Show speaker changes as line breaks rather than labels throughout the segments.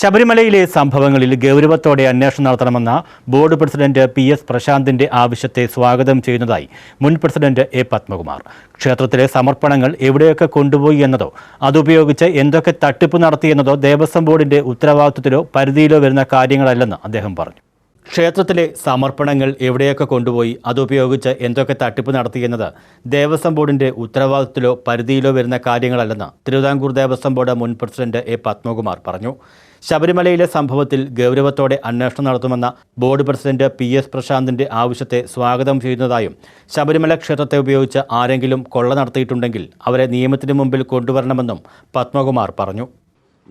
ശബരിമലയിലെ സംഭവങ്ങളിൽ ഗൗരവത്തോടെ അന്വേഷണം നടത്തണമെന്ന ബോർഡ് പ്രസിഡന്റ് പി എസ് പ്രശാന്തിന്റെ ആവശ്യത്തെ സ്വാഗതം ചെയ്യുന്നതായി മുൻ പ്രസിഡന്റ് എ പത്മകുമാർ. ക്ഷേത്രത്തിലെ സമർപ്പണങ്ങൾ എവിടെയൊക്കെ കൊണ്ടുപോയി എന്നതോ അതുപയോഗിച്ച് എന്തൊക്കെ തട്ടിപ്പ് നടത്തിയെന്നതോ ദേവസ്വം ബോർഡിന്റെ ഉത്തരവാദിത്വത്തിലോ പരിധിയിലോ വരുന്ന കാര്യങ്ങളല്ലെന്ന് അദ്ദേഹം പറഞ്ഞു. ക്ഷേത്രത്തിലെ സമർപ്പണങ്ങൾ എവിടെയൊക്കെ കൊണ്ടുപോയി അതുപയോഗിച്ച് എന്തൊക്കെ തട്ടിപ്പ് നടത്തിയെന്നത് ദേവസ്വം ബോർഡിന്റെ ഉത്തരവാദിത്തത്തിലോ പരിധിയിലോ വരുന്ന കാര്യങ്ങളല്ലെന്ന് തിരുവിതാംകൂർ ദേവസ്വം ബോർഡ് മുൻ പ്രസിഡന്റ് എ പത്മകുമാർ പറഞ്ഞു. ശബരിമലയിലെ സംഭവത്തിൽ ഗൗരവത്തോടെ അന്വേഷണം നടത്തുമെന്ന ബോർഡ് പ്രസിഡന്റ് പി എസ് പ്രശാന്തിന്റെ ആവശ്യത്തെ സ്വാഗതം ചെയ്യുന്നതായും ശബരിമല ക്ഷേത്രത്തെ ഉപയോഗിച്ച് ആരെങ്കിലും കൊള്ള നടത്തിയിട്ടുണ്ടെങ്കിൽ അവരെ നിയമത്തിന് മുമ്പിൽ കൊണ്ടുവരണമെന്നും പത്മകുമാർ പറഞ്ഞു.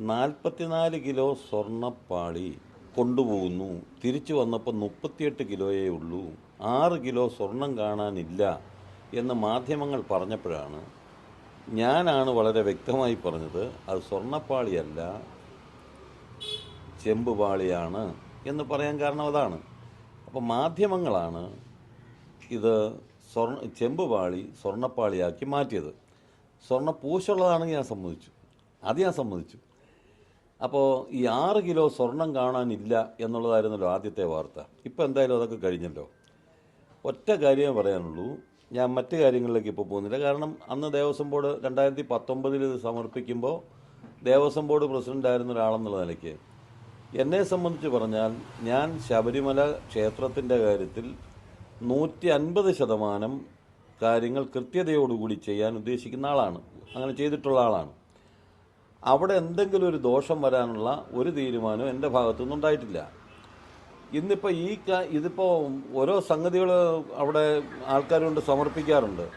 നാൽപ്പത്തിനാല് കിലോ സ്വർണപ്പാളി കൊണ്ടുപോകുന്നു. തിരിച്ചു വന്നപ്പോൾ മുപ്പത്തിയെട്ട് കിലോയേ ഉള്ളൂ. ആറ് കിലോ സ്വർണം കാണാനില്ല എന്ന് മാധ്യമങ്ങൾ പറഞ്ഞപ്പോഴാണ് ഞാനാണ് വളരെ വ്യക്തമായി പറഞ്ഞത്. അത് സ്വർണപ്പാളിയല്ല. ചെമ്പുപാളിയാണ് എന്ന് പറയാൻ കാരണം അതാണ്. അപ്പോൾ മാധ്യമങ്ങളാണ് ഇത് സ്വർണ ചെമ്പുപാളി സ്വർണപ്പാളിയാക്കി മാറ്റിയത്. സ്വർണ പൂശുള്ളതാണെങ്കിൽ ഞാൻ സമ്മതിച്ചു. അത് ഞാൻ സമ്മതിച്ചു. അപ്പോൾ ഈ ആറ് കിലോ സ്വർണം കാണാനില്ല എന്നുള്ളതായിരുന്നല്ലോ ആദ്യത്തെ വാർത്ത. ഇപ്പോൾ എന്തായാലും അതൊക്കെ കഴിഞ്ഞല്ലോ. ഒറ്റ കാര്യമേ പറയാനുള്ളൂ. ഞാൻ മറ്റ് കാര്യങ്ങളിലേക്ക് ഇപ്പോൾ പോകുന്നില്ല. കാരണം അന്ന് ദേവസ്വം ബോർഡ് രണ്ടായിരത്തി പത്തൊമ്പതിൽ ഇത് സമർപ്പിക്കുമ്പോൾ ദേവസ്വം ബോർഡ് പ്രസിഡന്റ് ആയിരുന്ന ഒരാളെന്നുള്ള നിലയ്ക്ക് എന്നെ സംബന്ധിച്ച് പറഞ്ഞാൽ ഞാൻ ശബരിമല ക്ഷേത്രത്തിന്റെ കാര്യത്തിൽ നൂറ്റി അൻപത് ശതമാനം കാര്യങ്ങൾ കൃത്യതയോടുകൂടി ചെയ്യാൻ ഉദ്ദേശിക്കുന്ന ആളാണ്. അങ്ങനെ ചെയ്തിട്ടുള്ള ആളാണ്. അവിടെ എന്തെങ്കിലും ഒരു ദോഷം വരാനുള്ള ഒരു തീരുമാനവും എന്റെ ഭാഗത്തുനിന്ന് ഉണ്ടായിട്ടില്ല. ഇന്നിപ്പോൾ ഈ ഇതിപ്പോൾ ഓരോ സംഗതികൾ അവിടെ ആൾക്കാരുണ്ട് സമർപ്പിക്കാറുണ്ട്.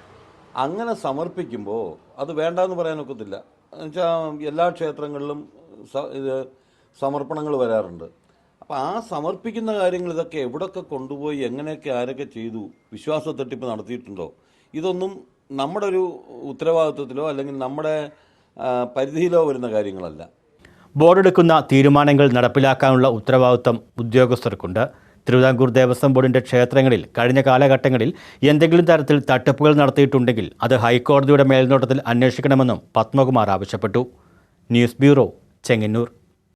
അങ്ങനെ സമർപ്പിക്കുമ്പോൾ അത് വേണ്ടാന്ന് പറയാനൊക്കത്തില്ല. എന്നുവെച്ചാൽ എല്ലാ ക്ഷേത്രങ്ങളിലും ഇത് സമർപ്പണങ്ങൾ വരാറുണ്ട്. അപ്പോൾ ആ സമർപ്പിക്കുന്ന കാര്യങ്ങൾ ഇതൊക്കെ എവിടൊക്കെ കൊണ്ടുപോയി എങ്ങനെയൊക്കെ ആരൊക്കെ ചെയ്തു വിശ്വാസ തട്ടിപ്പ് നടത്തിയിട്ടുണ്ടോ? ഇതൊന്നും നമ്മുടെ ഒരു ഉത്തരവാദിത്വത്തിലോ അല്ലെങ്കിൽ നമ്മുടെ പരിധിയിലോ വരുന്ന കാര്യങ്ങളല്ല.
ബോർഡ് എടുക്കുന്ന തീരുമാനങ്ങൾ നടപ്പിലാക്കാനുള്ള ഉത്തരവാദിത്വം ഉദ്യോഗസ്ഥർക്കുണ്ട്. തിരുവിതാംകൂർ ദേവസ്വം ബോർഡിന്റെ ക്ഷേത്രങ്ങളിൽ കഴിഞ്ഞ കാലഘട്ടങ്ങളിൽ എന്തെങ്കിലും തരത്തിൽ തട്ടിപ്പുകൾ നടത്തിയിട്ടുണ്ടെങ്കിൽ അത് ഹൈക്കോടതിയുടെ മേൽനോട്ടത്തിൽ അന്വേഷിക്കണമെന്നും പത്മകുമാർ ആവശ്യപ്പെട്ടു. News bureau Chengannur.